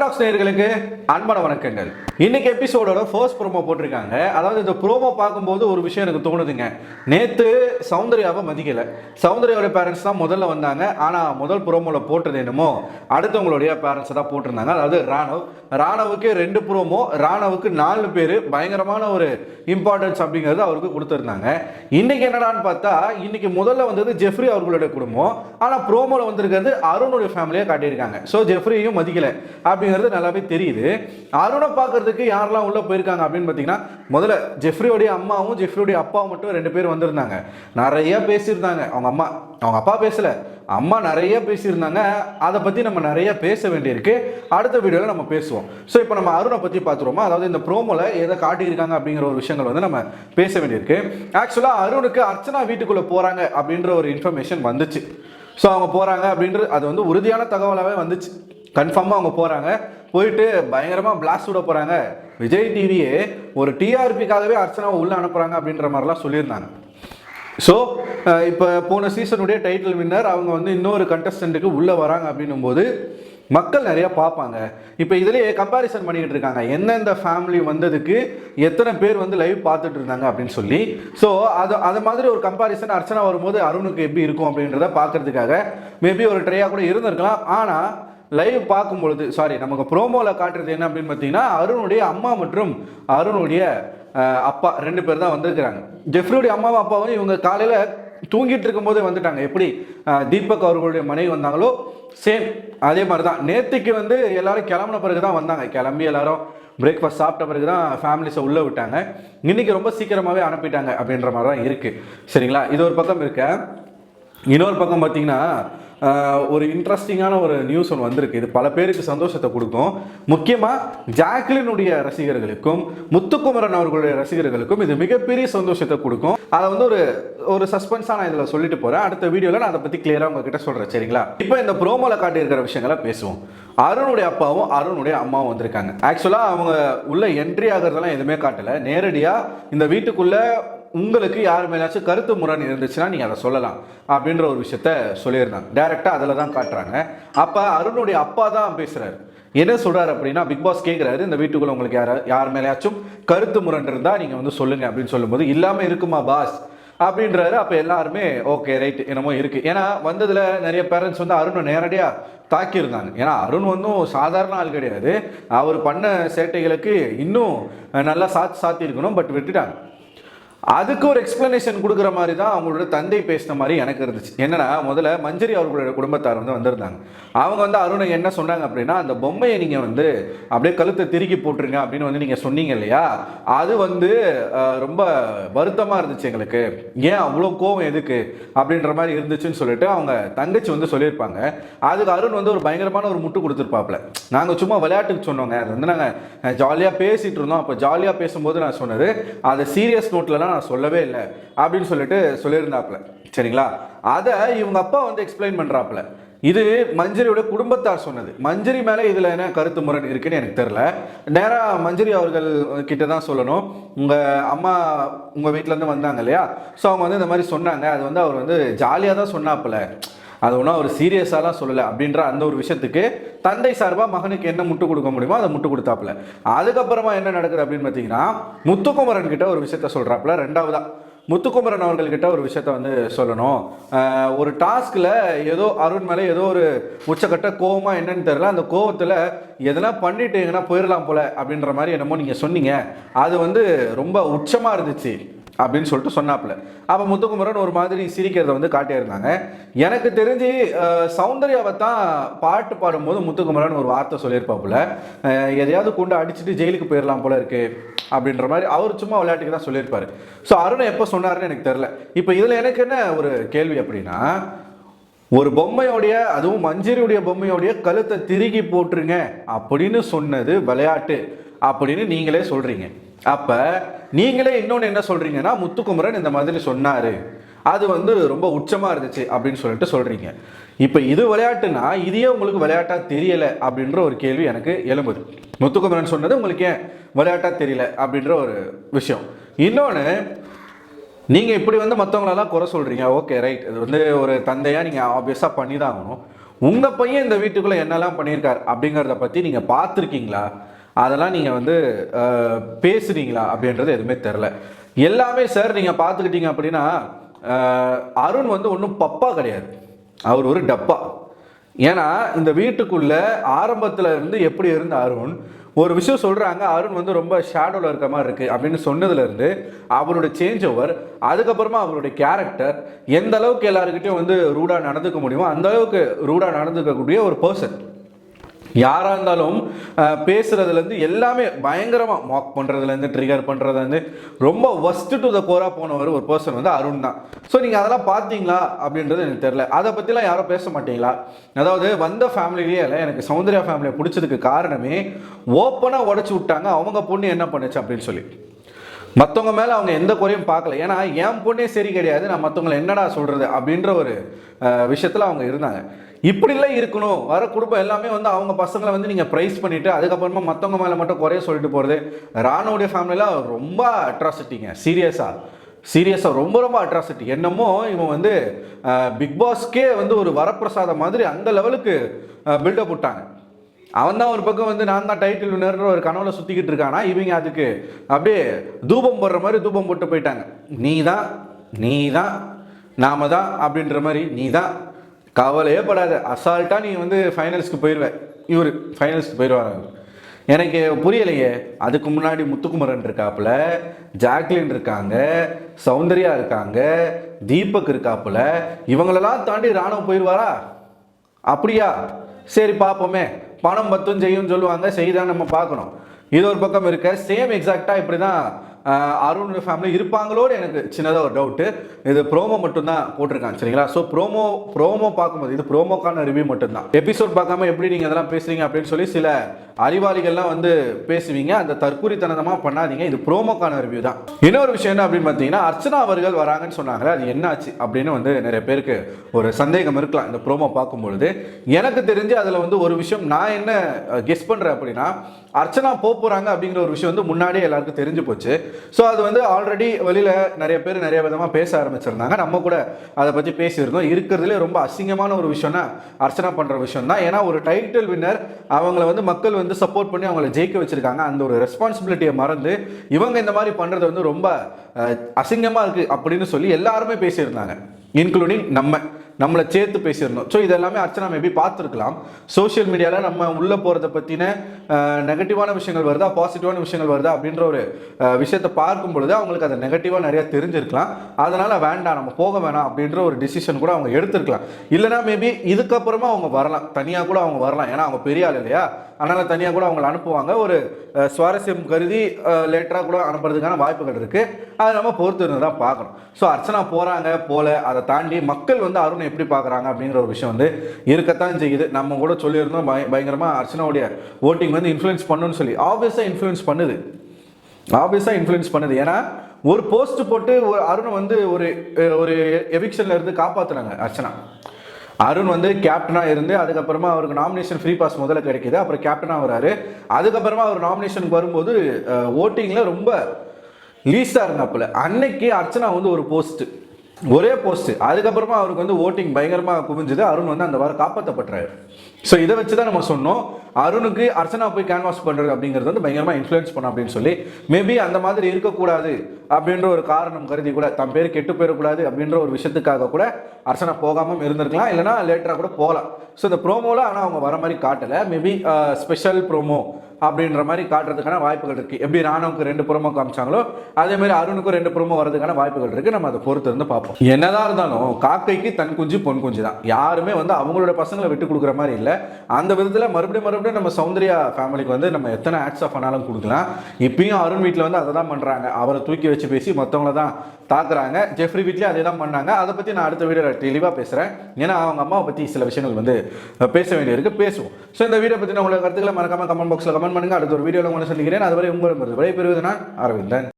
Tax நேயர்களுக்கு அன்பான வணக்கங்கள். இன்னைக்கு எபிசோடோட ஃபர்ஸ்ட் ப்ரோமோ போட்டிருக்காங்க. அதாவது இந்த ப்ரோமோ பார்க்கும்போது ஒரு விஷயம் எனக்கு தோணுதுங்க. நேற்று சௌந்தர்யாவை மதிக்கலை. சௌந்தர்யாவோட பேரண்ட்ஸ் தான் முதல்ல வந்தாங்க. ஆனால் முதல் ப்ரோமோவில் போட்டது என்னமோ அடுத்தவங்களுடைய பேரண்ட்ஸ் தான் போட்டிருந்தாங்க. அதாவது ராணவ். ராணவுக்கு ரெண்டு ப்ரோமோ ராணவுக்கு நாலு பேர். பயங்கரமான ஒரு இம்பார்ட்டன்ஸ் அப்படிங்கிறது அவருக்கு கொடுத்துருந்தாங்க. இன்னைக்கு என்னடான்னு பார்த்தா இன்னைக்கு முதல்ல வந்தது ஜெஃப்ரி அவர்களுடைய குடும்பம். ஆனால் ப்ரோமோல வந்திருக்கிறது அருணுடைய ஃபேமிலியை காட்டியிருக்காங்க. ஸோ ஜெஃப்ரியும் அப்படி அப்படிங்கிறது நல்லாவே தெரியுது. அருணை பார்க்கறதுக்கு யாரெல்லாம் உள்ளே போயிருக்காங்க அப்படின்னு பார்த்தீங்கன்னா முதல்ல ஜெஃப்ரியோடைய அம்மாவும் ஜெஃப்ரியோடைய அப்பாவும் மட்டும் ரெண்டு பேர் வந்திருந்தாங்க. நிறைய பேசியிருந்தாங்க. அவங்க அம்மா அவங்க அப்பா பேசல. அம்மா நிறைய பேசியிருந்தாங்க. அதை பற்றி நம்ம நிறைய பேச வேண்டியிருக்கு. அடுத்த வீடியோவில் நம்ம பேசுவோம். ஸோ இப்போ நம்ம அருணை பற்றி பார்த்துருவோமா அதாவது இந்த ப்ரோமோல எதை காட்டியிருக்காங்க அப்படிங்கிற ஒரு விஷயங்கள் வந்து நம்ம பேச வேண்டியிருக்கு. ஆக்சுவலாக அருணுக்கு அர்ச்சனா வீட்டுக்குள்ளே போகிறாங்க அப்படின்ற ஒரு இன்ஃபர்மேஷன் வந்துச்சு. ஸோ அவங்க போகிறாங்க அப்படின்றது அது வந்து உறுதியான தகவலாகவே வந்துச்சு. கன்ஃபார்மாக அவங்க போகிறாங்க போயிட்டு பயங்கரமாக பிளாஸ்ட் விட போகிறாங்க விஜய் டிவியே ஒரு டிஆர்பிக்காகவே அர்ச்சனாவை உள்ளே அனுப்புகிறாங்க அப்படின்ற மாதிரிலாம் சொல்லியிருந்தாங்க. ஸோ இப்போ போன சீசனுடைய டைட்டில் வின்னர் அவங்க வந்து இன்னொரு கண்டஸ்டண்ட்டுக்கு உள்ளே வராங்க அப்படின்னும் போது மக்கள் நிறையா பார்ப்பாங்க. இப்போ இதுலேயே கம்பாரிசன் பண்ணிக்கிட்டு இருக்காங்க. எந்தெந்த ஃபேமிலி வந்ததுக்கு எத்தனை பேர் வந்து லைவ் பார்த்துட்டு இருந்தாங்க அப்படின்னு சொல்லி. ஸோ அது அது மாதிரி ஒரு கம்பாரிசன் அர்ச்சனா வரும்போது அருணுக்கு எப்படி இருக்கும் அப்படின்றத பார்க்கறதுக்காக மேபி ஒரு ட்ரையாக கூட இருந்திருக்கலாம். ஆனால் லைவ் பார்க்கும் பொழுது சாரி நமக்கு ப்ரோமோவில் காட்டுறது என்ன அப்படின்னு பார்த்தீங்கன்னா அருணுடைய அம்மா மற்றும் அருணுடைய அப்பா ரெண்டு பேர் தான் வந்திருக்கிறாங்க. ஜெஃப்ரியுடைய அம்மாவும் அப்பாவும் இவங்க காலையில் தூங்கிட்டு இருக்கும்போதே வந்துட்டாங்க. எப்படி? தீபக் அவர்களுடைய மனைவி வந்தாங்களோ சேம் அதே மாதிரி தான் நேற்றுக்கு வந்து எல்லாரும் கிளம்புன பிறகு தான் வந்தாங்க. கிளம்பி எல்லாரும் பிரேக்ஃபாஸ்ட் சாப்பிட்ட பிறகு தான் ஃபேமிலிஸை உள்ளே விட்டாங்க. இன்னைக்கு ரொம்ப சீக்கிரமாகவே அனுப்பிட்டாங்க அப்படின்ற மாதிரி தான் இருக்குது சரிங்களா? இது ஒரு பக்கம் இருக்க. இன்னொரு பக்கம் பார்த்தீங்கன்னா ஒரு இன்ட்ரெஸ்டிங்கான ஒரு நியூஸ் ஒன்று வந்திருக்கு. இது பல பேருக்கு சந்தோஷத்தை கொடுக்கும். முக்கியமாக ஜாக்லினுடைய ரசிகர்களுக்கும் முத்துக்குமரன் அவர்களுடைய ரசிகர்களுக்கும் இது மிகப்பெரிய சந்தோஷத்தை கொடுக்கும். அதை வந்து ஒரு ஒரு சஸ்பென்ஸாக நான் இதில் சொல்லிட்டு போகிறேன் அடுத்த வீடியோவில் நான் அதை பற்றி கிளியராக உங்ககிட்ட சொல்கிறேன் சரிங்களா? இப்போ இந்த ப்ரோமோவில் காட்டியிருக்கிற விஷயங்களை பேசுவோம். அருணுடைய அப்பாவும் அருணுடைய அம்மாவும் வந்திருக்காங்க. ஆக்சுவலாக அவங்க உள்ள என்ட்ரி ஆகிறதெல்லாம் எதுவுமே காட்டலை. நேரடியாக இந்த வீட்டுக்குள்ளே உங்களுக்கு யார் மேலாச்சும் கருத்து முரண் இருந்துச்சுன்னா நீங்கள் அதை சொல்லலாம் அப்படின்ற ஒரு விஷயத்த சொல்லியிருந்தாங்க. டேரெக்டாக அதில் தான் காட்டுறாங்க. அப்போ அருணுடைய அப்பா தான் பேசுகிறாரு என்ன சொல்கிறார் அப்படின்னா பிக் பாஸ் கேட்குறாரு இந்த வீட்டுக்குள்ளே உங்களுக்கு யார் யார் மேலேயாச்சும் கருத்து முரண் இருந்தால் நீங்கள் வந்து சொல்லுங்கள் அப்படின்னு சொல்லும்போது இல்லாமல் இருக்குமா பாஸ் அப்படின்றாரு. அப்போ எல்லாருமே ஓகே ரைட் என்னமோ இருக்குது ஏன்னா வந்ததில் நிறைய பேரண்ட்ஸ் வந்து அருணை நேரடியாக தாக்கியிருந்தாங்க. ஏன்னா அருண் வந்து சாதாரண ஆள் கிடையாது. அவர் பண்ண சேட்டைகளுக்கு இன்னும் நல்லா சாத்தி சாத்தியிருக்கணும் பட் விட்டுட்டாங்க. அதுக்கு ஒரு எக்ஸ்பிளனேஷன் கொடுக்குற மாதிரி தான் அவங்களோட தந்தை பேசின மாதிரி எனக்கு இருந்துச்சு. என்னன்னா முதல்ல மஞ்சரி அவர்களோட குடும்பத்தார் வந்து வந்திருந்தாங்க. அவங்க வந்து அருணை என்ன சொன்னாங்க அப்படின்னா அந்த பொம்மையை நீங்கள் வந்து அப்படியே கழுத்தை திருக்கி போட்டுருங்க அப்படின்னு வந்து நீங்கள் சொன்னீங்க இல்லையா? அது வந்து ரொம்ப வருத்தமாக இருந்துச்சு எங்களுக்கு. ஏன் அவ்வளோ கோவம் எதுக்கு அப்படின்ற மாதிரி இருந்துச்சுன்னு சொல்லிட்டு அவங்க தங்கச்சி வந்து சொல்லியிருப்பாங்க. அதுக்கு அருண் வந்து ஒரு பயங்கரமான ஒரு முட்டு கொடுத்துருப்பாப்ல நாங்கள் சும்மா விளையாட்டுக்கு சொன்னோங்க. அது வந்து நாங்கள் ஜாலியாக பேசிகிட்டு இருந்தோம். அப்போ ஜாலியாக பேசும்போது நான் சொன்னது அதை சீரியஸ் நான் சொல்லவே இல்லை அப்படின்னு சொல்லிட்டு சொல்லியிருந்தாப்புல. சரிங்களா? அதை இவங்க அப்பா வந்து எக்ஸ்பிளைன் பண்ணுறாப்புல இது மஞ்சரியோட குடும்பத்தார் சொன்னது. மஞ்சரி மேலே இதில் என்ன கருத்து முரண் இருக்குன்னு எனக்கு தெரில நேராக மஞ்சரி அவர்கள் கிட்ட தான் சொல்லணும். உங்கள் அம்மா உங்கள் வீட்டிலேருந்து வந்தாங்க இல்லையா? ஸோ அவங்க வந்து இந்த மாதிரி சொன்னாங்க. அது வந்து அவர் வந்து ஜாலியாக தான் சொன்னாப்புல. அது ஒன்றும் அவர் சீரியஸாலாம் சொல்லலை அப்படின்ற அந்த ஒரு விஷயத்துக்கு தந்தை சார்பாக மகனுக்கு என்ன முட்டு கொடுக்க முடியுமோ அதை முட்டு கொடுத்தாப்புல. அதுக்கப்புறமா என்ன நடக்குது அப்படின்னு பார்த்தீங்கன்னா முத்துக்குமரன் கிட்ட ஒரு விஷயத்த சொல்கிறாப்புல ரெண்டாவதா. முத்துக்குமரன் அவர்கள்கிட்ட ஒரு விஷயத்த வந்து சொல்லணும். ஒரு டாஸ்கில் ஏதோ அருண் மேலே ஏதோ ஒரு உச்சக்கட்ட கோவமாக என்னன்னு தெரியல அந்த கோவத்தில் எதனா பண்ணிட்டீங்கன்னா போயிடலாம் போல அப்படின்ற மாதிரி என்னமோ நீங்கள் சொன்னீங்க. அது வந்து ரொம்ப உச்சமாக இருந்துச்சு. அப்படின்னு சொல்லிட்டு சொன்னாப்புல. அப்போ முத்துக்குமரன் ஒரு மாதிரி சிரிக்கிறத வந்து காட்டியிருந்தாங்க எனக்கு தெரிஞ்சு சௌந்தர்யாவை தான் பாட்டு பாடும்போது முத்துக்குமரன் ஒரு வார்த்தை சொல்லியிருப்பாப்புல. எதையாவது கொண்டு அடிச்சுட்டு ஜெயிலுக்கு போயிடலாம் போல இருக்கு அப்படின்ற மாதிரி அவர் சும்மா விளையாட்டுக்கு தான் சொல்லியிருப்பாரு. ஸோ அருண் எப்போ சொன்னாருன்னு எனக்கு தெரில இப்போ இதில் எனக்கு என்ன ஒரு கேள்வி அப்படின்னா ஒரு பொம்மையோடைய அதுவும் மஞ்சரியுடைய பொம்மையோடைய கழுத்தை திருகி போட்டுருங்க அப்படின்னு சொன்னது விளையாட்டு அப்படின்னு நீங்களே சொல்கிறீங்க அப்போ நீங்களே இன்னொன்று என்ன சொல்கிறீங்கன்னா முத்துக்குமரன் இந்த மாதிரி சொன்னார். அது வந்து ரொம்ப உச்சமாக இருந்துச்சு அப்படின்னு சொல்லிட்டு சொல்கிறீங்க இப்போ இது விளையாட்டுனா இதையே உங்களுக்கு விளையாட்டாக தெரியலை அப்படின்ற ஒரு கேள்வி எனக்கு எழும்புது. முத்துக்குமரன் சொன்னது உங்களுக்கு ஏன் விளையாட்டாக தெரியல அப்படின்ற ஒரு விஷயம். இன்னொன்று நீங்கள் இப்படி வந்து மற்றவங்களெல்லாம் குறை சொல்கிறீங்க ஓகே ரைட் இது வந்து ஒரு தந்தையாக நீங்கள் ஆப்வியஸாக பண்ணி தான் ஆகணும். உங்கள் பையன் இந்த வீட்டுக்குள்ளே என்னெல்லாம் பண்ணியிருக்கார் அப்படிங்கிறத பற்றி நீங்கள் பார்த்துருக்கீங்களா? அதெல்லாம் நீங்கள் வந்து பேசுகிறீங்களா அப்படின்றது எதுவுமே தெரில எல்லாமே சார் நீங்கள் பார்த்துக்கிட்டீங்க அப்படின்னா அருண் வந்து ஒன்றும் பப்பா கிடையாது. அவர் ஒரு டப்பா. ஏன்னா இந்த வீட்டுக்குள்ளே ஆரம்பத்தில் இருந்து எப்படி இருந்த அருண் ஒரு விஷயம் சொல்கிறாங்க அருண் வந்து ரொம்ப ஷேடோவில் இருக்க மாதிரி இருக்குது அப்படின்னு சொன்னதுலேருந்து அவரோட சேஞ்ச் ஓவர் அதுக்கப்புறமா அவருடைய கேரக்டர் எந்த அளவுக்கு எல்லாருக்கிட்டையும் வந்து ரூடாக நடந்துக்க முடியுமோ அந்த அளவுக்கு நடந்துக்கக்கூடிய ஒரு பர்சன் யாராக இருந்தாலும் பேசுகிறதுலேருந்து எல்லாமே பயங்கரமாக மாக் பண்ணுறதுலேருந்து ட்ரிகர் பண்ணுறதுலேருந்து ரொம்ப ஒஸ்ட் டு த கோராக போனவர் ஒரு பர்சன் வந்து அருண் தான். ஸோ நீங்கள் அதெல்லாம் பார்த்தீங்களா அப்படின்றது எனக்கு தெரில அதை பற்றிலாம் யாரும் பேச மாட்டீங்களா? அதாவது வந்த ஃபேமிலிலேயே இல்லை எனக்கு சௌந்தர்யா ஃபேமிலியை பிடிச்சதுக்கு காரணமே ஓப்பனாக உடச்சி விட்டாங்க அவங்க பொண்ணு என்ன பண்ணுச்சு அப்படின்னு சொல்லி. மற்றவங்க மேலே அவங்க எந்த குறையும் பார்க்கல. ஏன்னா என் பொண்ணே சரி கிடையாது நான் மற்றவங்களை என்னடா சொல்கிறது அப்படின்ற ஒரு விஷயத்தில் அவங்க இருந்தாங்க. இப்படிலாம் இருக்கணும். வர குடும்பம் எல்லாமே வந்து அவங்க பசங்களை வந்து நீங்கள் ப்ரைஸ் பண்ணிவிட்டு அதுக்கப்புறமா மற்றவங்க மேலே மட்டும் குறைய சொல்லிட்டு போகிறது ராணுடைய ஃபேமிலியில் ரொம்ப அட்ராசிட்டிங்க சீரியஸாக சீரியஸாக ரொம்ப ரொம்ப அட்ராசிட்டி என்னமோ இவன் வந்து பிக் பாஸ்க்கே வந்து ஒரு வரப்பிரசாதம் மாதிரி அந்த லெவலுக்கு பில்டப் விட்டாங்க. அவன் தான் ஒரு பக்கம் வந்து நான் தான் டைட்டில் வினர்ன்ற ஒரு கனவுல சுற்றிக்கிட்டு இருக்கானா இவங்க அதுக்கு அப்படியே தூபம் போடுற மாதிரி தூபம் போட்டு போயிட்டாங்க. நீ தான் நீ தான் நாம தான் அப்படின்ற மாதிரி நீ தான் கவலையே படாத அசால்ட்டாக நீ வந்து ஃபைனல்ஸ்க்கு போயிடுவேன் இவர் ஃபைனல்ஸ்க்கு போயிடுவார் எனக்கு புரியலையே அதுக்கு முன்னாடி முத்துக்குமரன் இருக்காப்புல ஜாக்லின் இருக்காங்க சௌந்தர்யா இருக்காங்க தீபக் இருக்காப்புல இவங்களெல்லாம் தாண்டி ராணுவம் போயிடுவாரா அப்படியா? சரி பார்ப்போமே. பணம் பத்தும் செய்யும் சொல்லுவாங்க செய்தான் நம்ம பார்க்கணும். இது ஒரு பக்கம் இருக்க. சேம் எக்ஸாக்டாக இப்படி தான் அருண் ஃபேமிலி இருப்பாங்களோடு எனக்கு சின்னதாக ஒரு டவுட்டு இது ப்ரோமோ மட்டும்தான் போட்டிருக்காங்க சரிங்களா? ஸோ ப்ரோமோ ப்ரோமோ பார்க்கும்போது இது ப்ரோமோக்கான ரிவ்யூ மட்டும்தான். எபிசோட் பார்க்காம எப்படி நீங்கள் இதெல்லாம் பேசுறீங்க அப்படின்னு சொல்லி சில அறிவாளிகள்லாம் வந்து பேசுவீங்க. அந்த தற்கூரித்தனமாக பண்ணாதீங்க. இது ப்ரோமோக்கான ரிவ்யூ தான். இன்னொரு விஷயம் என்ன அப்படின்னு பார்த்தீங்கன்னா அர்ச்சனா அவர்கள் வராங்கன்னு சொன்னாங்களே அது என்னாச்சு அப்படின்னு வந்து நிறைய பேருக்கு ஒரு சந்தேகம் இருக்கலாம். இந்த ப்ரோமோ பார்க்கும்பொழுது. எனக்கு தெரிஞ்சு அதில் வந்து ஒரு விஷயம் நான் என்ன கெஸ் பண்ணுறேன் அப்படின்னா அர்ச்சனா போக போகிறாங்க அப்படிங்கிற ஒரு விஷயம் வந்து முன்னாடியே எல்லாருக்கும் தெரிஞ்சு போச்சு. ஸோ அது வந்து ஆல்ரெடி வெளியில் நிறைய பேர் நிறைய விதமாக பேச ஆரம்பிச்சிருந்தாங்க. நம்ம கூட அதை பற்றி பேசியிருந்தோம். இருக்கிறதுலே ரொம்ப அசிங்கமான ஒரு விஷயம்னா அர்ச்சனா பண்ணுற விஷயம் தான் ஏன்னா ஒரு டைட்டில் வின்னர் அவங்கள வந்து மக்கள் வந்து சப்போர்ட் பண்ணி அவங்கள ஜெயிக்க வச்சுருக்காங்க. அந்த ஒரு ரெஸ்பான்சிபிலிட்டியை மறந்து இவங்க இந்த மாதிரி பண்ணுறது வந்து ரொம்ப அசிங்கமாக இருக்குது அப்படின்னு சொல்லி எல்லாருமே பேசியிருந்தாங்க. இன்க்ளூடிங் நம்ம நம்மளை சேர்த்து பேசியிருந்தோம். ஸோ இதெல்லாமே அர்ச்சனா மேபி பார்த்துருக்கலாம். சோஷியல் மீடியாவில் நம்ம உள்ளே போகிறத பற்றின நெகட்டிவான விஷயங்கள் வருதா பாசிட்டிவான விஷயங்கள் வருதா அப்படின்ற ஒரு விஷயத்தை பார்க்கும் பொழுது அவங்களுக்கு அதை நெகட்டிவாக நிறையா தெரிஞ்சிருக்கலாம். அதனால் வேண்டாம் நம்ம போக வேணாம் அப்படின்ற ஒரு டிசிஷன் கூட அவங்க எடுத்திருக்கலாம். இல்லைனா மேபி இதுக்கப்புறமா அவங்க வரலாம். தனியாக கூட அவங்க வரலாம். ஏன்னா அவங்க பெரிய ஆள் இல்லையா? அதனால் தனியாக கூட அவங்களை அனுப்புவாங்க. ஒரு சுவாரஸ்யம் கருதி லேட்டராக கூட அனுப்புறதுக்கான வாய்ப்புகள் இருக்குது அதை நம்ம பொறுத்திருந்து தான் பார்க்கணும். ஸோ அர்ச்சனா போகிறாங்க போல. அதை தாண்டி மக்கள் வந்து அருணை எப்படி பார்க்குறாங்க அப்படிங்கிற ஒரு விஷயம் வந்து இருக்கத்தான் செய்யுது. நம்ம கூட சொல்லியிருந்தோம் பய பயங்கரமாக அர்ச்சனாவுடைய ஓட்டிங் வந்து இன்ஃப்ளூயன்ஸ் பண்ணுன்னு சொல்லி. ஆப்வியஸாக இன்ஃப்ளூயன்ஸ் பண்ணுது. ஆப்வியஸாக இன்ஃப்ளூயன்ஸ் பண்ணுது. ஏன்னா ஒரு போஸ்ட் போட்டு ஒரு அருண் வந்து ஒரு ஒரு எவிக்ஷனில் இருந்து காப்பாற்றுனாங்க அர்ச்சனா. அருண் வந்து கேப்டனாக இருந்து அதுக்கப்புறமா அவருக்கு நாமினேஷன் ஃப்ரீ பாஸ் முதல்ல கிடைக்கிது. அப்புறம் கேப்டனாக வராரு. அதுக்கப்புறமா அவர் நாமினேஷனுக்கு வரும்போது ஓட்டிங்கில் ரொம்ப லீஸ்டாக இருந்தாப்புல. அன்னைக்கு அர்ச்சனா வந்து ஒரு போஸ்ட்டு ஒரே போஸ்ட் அதுக்கப்புறமா அவருக்கு வந்து ஓட்டிங் பயங்கரமாக குவிஞ்சுது. அருண் வந்து அந்த வாரம் காப்பாற்றப்படுறாரு ஸோ இதை வச்சு தான் நம்ம சொன்னோம். அருணுக்கு அர்ச்சனா போய் கேன்வாஸ் பண்ணுறது அப்படிங்கிறது வந்து பயங்கரமாக இன்ஃப்ளூயன்ஸ் பண்ண அப்படின்னு சொல்லி. மேபி அந்த மாதிரி இருக்கக்கூடாது அப்படின்ற ஒரு காரணம் கருதி கூட தம் பேர் கெட்டு போயிடக்கூடாது அப்படின்ற ஒரு விஷயத்துக்காக கூட அர்ச்சனா போகாமல் இருந்திருக்கலாம். இல்லைனா லேட்டராக கூட போகலாம். ஸோ இந்த ப்ரோமோவில் ஆனால் அவங்க வர மாதிரி காட்டலை. மேபி ஸ்பெஷல் ப்ரோமோ அப்படின்ற மாதிரி காட்டுறதுக்கான வாய்ப்புகள் இருக்குது எப்படி ராணுவுக்கு ரெண்டு புறமும் காமிச்சாங்களோ அதே மாதிரி அருணுக்கும் ரெண்டு புறமும் வரதுக்கான வாய்ப்புகள் இருக்குது நம்ம அதை பொறுத்து இருந்து பார்ப்போம். என்னதான் இருந்தாலும் காக்கைக்கு தன் குஞ்சு பொன் குஞ்சு தான் யாருமே வந்து அவங்களோட பசங்களை விட்டு கொடுக்குற மாதிரி இல்லை. அந்த விதத்தில் மறுபடியும் மறுபடியும் நம்ம சௌந்தர்யா ஃபேமிலிக்கு வந்து நம்ம எத்தனை ஆட்ஸ் ஆஃப் ஆனாலும் கொடுக்கலாம். இப்பயும் அருண் வீட்டில் வந்து அதை தான் பண்ணுறாங்க அவரை தூக்கி வச்சு பேசி மற்றவங்கள தான் தாக்குறாங்க. ஜெஃப்ரி வீட்லேயும் அதே தான் பண்ணாங்க. அதை பற்றி நான் அடுத்த வீடியோவில் தெளிவாக பேசுகிறேன் ஏன்னா அவங்க அம்மாவை பற்றி சில விஷயங்கள் வந்து பேச வேண்டியிருக்கு. பேசுவோம். ஸோ இந்த வீடியோ பற்றி உங்களோட கருத்துக்களை மறக்காமல் கமெண்ட் பாக்ஸில் கமெண்ட் பண்ணுங்கள் அடுத்த ஒரு வீடியோவில் உங்களை சந்திக்கிறேன். அதுவரை உங்களும் விடைபெறுவது நான் அரவிந்தன்.